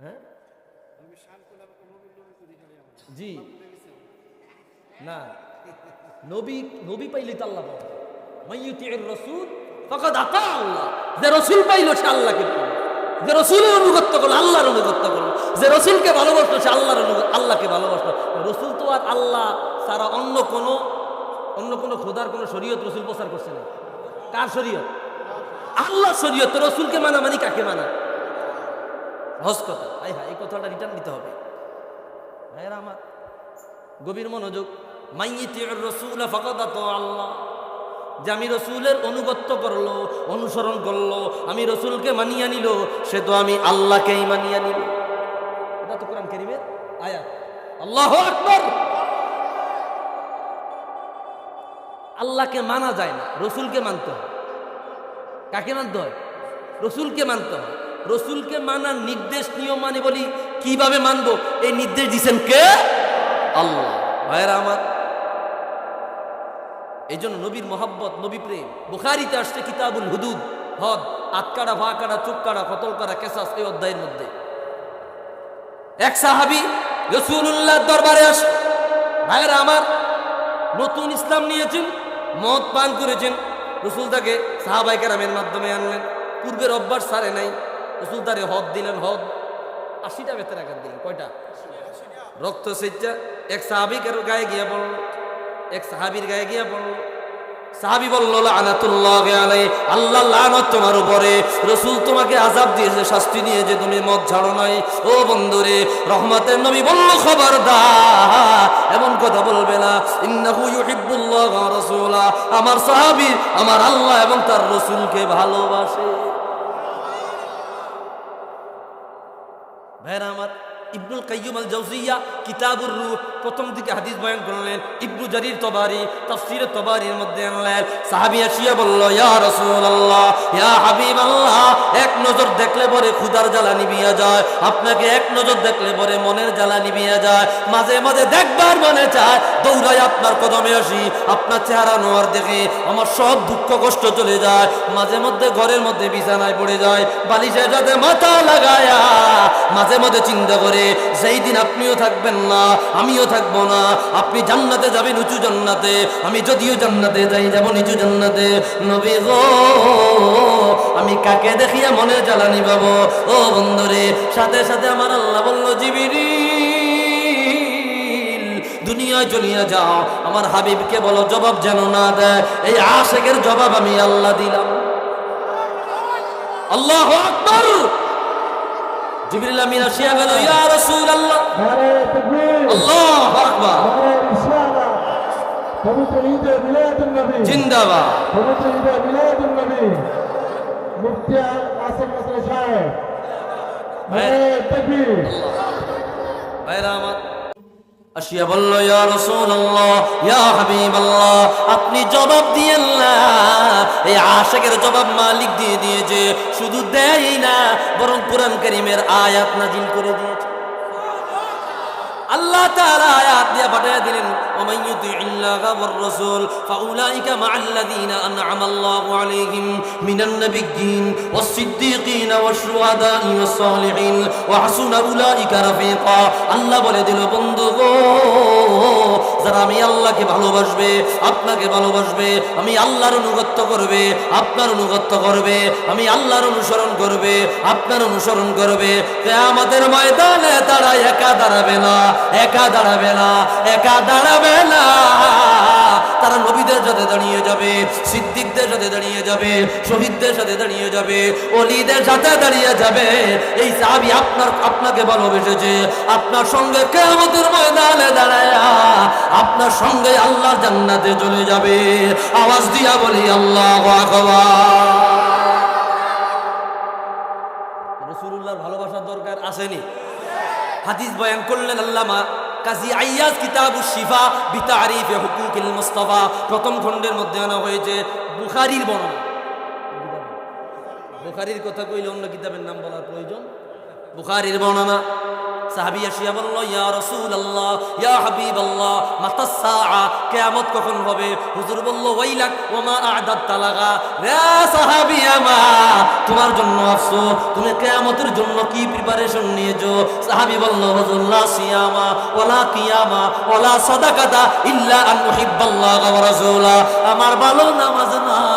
হ্যাঁ? জি। না। নবী নবী পাইলে তো আল্লাহ মাইয়ুতির রসুল ফকাদ আতা আল্লাহ। যে রসুল পাইলো সে আল্লাহকে যে রসুলের অনুগত্য করল আল্লাহর অনুগত্য করল। যে রসুলকে ভালোবাসলো সে আল্লাহর আল্লাহকে ভালোবাসলো। রসুল তো আর আল্লাহ সারা অন্য কোনো অন্য কোনো খোদার কোনো শরীয়ত রসুল প্রচার করছে না। কার শরীয়ত? আল্লাহ শরীয়ত। তো রসুলকে মানা মানি কাকে মানা? সহজ কথা। আই হ্যাঁ এই কথাটা রিটার্ন দিতে হবে। ভাইয়েরা আমার, গভীর মনোযোগ। আল্লাহ। যে আমি রসুলের অনুগত্য করল, অনুসরণ করল, আমি রসুলকে মানিয়ে নিল, সে তো আমি আল্লাহকেই মানিয়ে নিল। এটা তো কোরআন কেরিমের আয়া আল্লাহ আকবর! আল্লাহকে মানা যায় না, রসুলকে মানতে হয়। কাকে মানতে হয়? রসুলকে মানতে হয়। রসুলকে মানার নির্দেশ, নিয়ম মানে বলি, কীভাবে মানবো? এই নির্দেশ দিচ্ছেন কে? আল্লাহ। ভাইয়েরা আমার এই জন্য নবীর মোহাব্বত, নবী প্রেম। বুখারিতে আসছে কিতাবুল হুদুদ, হদ আতকাড়া ভা কাড়া চুপ কাড়া কেসাস, এই অধ্যায়ের মধ্যে। এক সাহাবি রসুল্লাহ দরবারে আসে। ভাইয়েরা আমার, নতুন ইসলাম নিয়েছেন, মদ পান করেছেন। রসুল তাকে সাহাবাই কেরামের মাধ্যমে আনলেন। পূর্বের অভ্যাস সারে নাই। তারে হদ দিলেন, হদ। আশিটা বেতের আঘাত দিলেন, কয়টা? রক্ত সেচ্চা এক সাহাবিকের গায়ে গিয়ে পড়ল, এক সাহাবির গায়ে গিয়ে পড়ল। সাহাবি বলল, লানাতুল্লাহ আলাই, আল্লাহ লানত তোমার উপরে। রসুল তোমাকে আজাব দিয়েছে, শাস্তি নিয়েছে, তুমি মদ ছাড়ো নাই। ও বন্ধুরে, রহমতের নবী বলল, খবরদার, এমন কথা বলবে না। ইন্নাহু ইউহিব্বুল্লাহ রাসূলা। আমার সাহাবী, আমার আল্লাহ এবং তার রসুলকে ভালোবাসে। ভাইরা আমার ইবনুল কাইয়ুম আল জাউজিয়া কিতাবুর রূহ প্রথম দিকে হাদিস বয়ান করলেন, ইবনু জারির তবারি, তাফসীর তবারির মধ্যে আনলেন। সাহাবী আসিয়া বলল, ইয়া রাসূলুল্লাহ, ইয়া হাবিবাল্লাহ, এক নজর দেখলে পরে ক্ষুধার জ্বালা নিভিয়া যায়। আপনাকে এক নজর দেখলে পরে মনের জ্বালা নিভিয়া যায়। মাঝে মাঝে দেখবার মনে চায় দৌড়াই আপনার কদমে আসি। আপনার চেহারা নোয়ার দেখে আমার সব দুঃখ কষ্ট চলে যায়। মাঝে মধ্যে ঘরের মধ্যে বিছানায় পড়ে যায় বালিশে যাতে মাথা লাগায়া মাঝে মাঝে চিন্তা করে সেই দিন আপনিও থাকবেন না, আমিও থাকব না। আপনি জান্নাতে যাবেন উঁচু জান্নাতে। আমি যদিও জান্নাতে যাই, যাব নিচু জান্নাতে। নবী গো, আমি কাকে দেখিয়া মনে জ্বালানি পাবো ও বন্ধুরে, সাথে সাথে আমার আল্লাহ বলল চলিয়া যাও। আমার হাবিবকে বলো, জবাব যেন না দেয়। এই আশেকের জবাব আমি আল্লাহ দিলাম। আল্লাহ আকবর! জিবরিল আমিন আসিয়া গেল, ইয়া রাসূলুল্লাহ! আল্লাহু আকবার। পবিত্র ঈদে মিলাদুন নবী জিন্দাবাদ পবিত্র ঈদে আসিয়া বলল আপনি জবাব দিয়েন না। এই আশেকের জবাব মালিক দিয়ে দিয়েছে। শুধু দেয় না, বরং কোরআন করিমের আয়াত নাজিল করে দিয়েছে। আল্লাহ তাআলা আয়াত দিয়ে পাঠিয়ে দিলেন রাসূল, ফাউলাইকা মাআল্লাযীনা আন'আমা আল্লাহু আলাইহিম মিনান নাবিয়্যিন ওয়াস সিদ্দীকিন ওয়াশ শুহাদাই ওয়াস সালিহিন ওয়া হাসুনা উলাইকা রাফিকা। আল্লাহ বলে দিল, বন্ধু গো, যারা আমি আল্লাহকে ভালোবাসবে, আপনাকে ভালোবাসবে, আমি আল্লাহর অনুগত্য করবে, আপনার অনুগত্য করবে, আমি আল্লাহর অনুসরণ করবে, আপনার অনুসরণ করবে আমাদের ময়দানে তারা একা দাঁড়াবে না একা দাঁড়াবে না, একা দাঁড়াবে না। তারা নবীদের সাথে দাঁড়িয়ে যাবে, সিদ্দিকদের সাথে দাঁড়িয়ে যাবে, শহীদদের সাথে দাঁড়িয়ে যাবে, অলিদের সাথে দাঁড়িয়ে যাবে। এই সাহাবি আপনার, আপনাকে ভালোবেসেছে। আপনার সঙ্গে কেমতের ময়দানে দাঁড়ায় আপনার সঙ্গে আল্লাহর জান্নাতে চলে যাবে। আওয়াজ দিয়া বলি, আল্লাহ ভালোবাসার দরকার আসেনি। হাদিস বয়ান করলেন আল্লামা কাজী আইয়াজ কিতাবু শিফা বিতারিফে হুকুকিল মুস্তাফা। প্রথম খণ্ডের মধ্যে আনা হয়েছে বুখারীর বর্ণনা। বুখারীর কথা কইলে অন্য কিতাবের নাম বলার প্রয়োজন? বুখারীর বর্ণনা। সাহাবি আসিয়া বলল, ইয়া রসুল আল্লাহ ইয়া হাবিব আল্লাহ কখন হবে? হুজুর বলল, ওয়াইলাক আদাত তালাগা। রে সাহাবি আমার, তোমার জন্য আফসোস তুমি কেয়ামতের জন্য কি প্রিপারেশন নিয়েছো? সাহাবি বলল, হুজুর, লা সিয়ামা, ওয়ালা কিয়ামা, ওয়ালা সাদাকাতা ইল্লা আন মুহিব্বাল্লাহ ওয়া রাসূলা। আমার ভালো নামাজ নাই।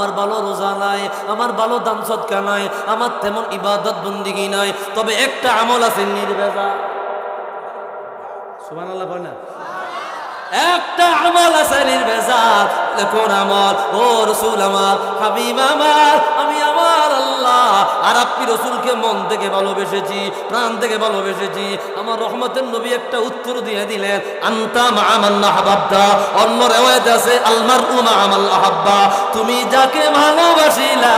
আমার ভালো রোজা নাই, আমার ভালো দান সৎকা নাই, আমার তেমন ইবাদত বন্দিগি নাই, তবে একটা আমল আছে নির্বেজা সুবহানাল্লাহ আল্লাহ না। একটা আমল আছে নির্বেজা কোন আমল, ও রসুল আমার, হাবিব আমার, আমি আমার আর আপনি রসুলকে মন থেকে ভালোবেসেছি, প্রাণ থেকে ভালোবেসেছি। আমার রহমতের নবী একটা উত্তর দিয়ে দিলেন অন্য আছে আলমার উমা হাব্বা তুমি যাকে ভালোবাসিলা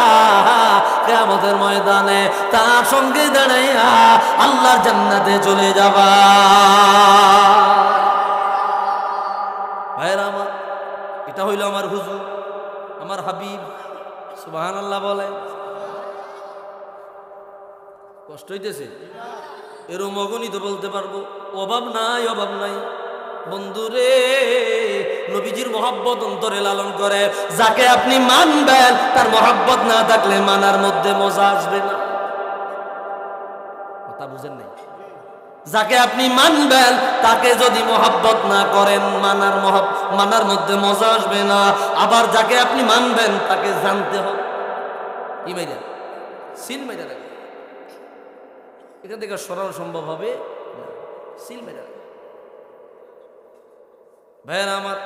কেমতের ময়দানে তার সঙ্গে দাঁড়াইয়া আল্লাহর জান্নাতে চলে যাবা। হইতেছে এরম অগণিত বলতে পারব, অভাব নাই অভাব নাই। বন্ধুরে, নবীজির মহাব্বত অন্তরে লালন করে। যাকে আপনি মানবেন, তার মহাব্বত না থাকলে মানার মধ্যে মজা আসবে না। কথা বুঝেন নাই? যাকে আপনি মানবেন, তাকে যদি মহাব্বত না করেন, মানার মহাব, মানার মধ্যে মজা আসবে না। আবার যাকে আপনি মানবেন, তাকে জানতে হবে। কি মাইরা? সিল মাইরা রাখবে এখান থেকে সরানো সম্ভব হবে। সিল মেরে ভাইয়েরা আমার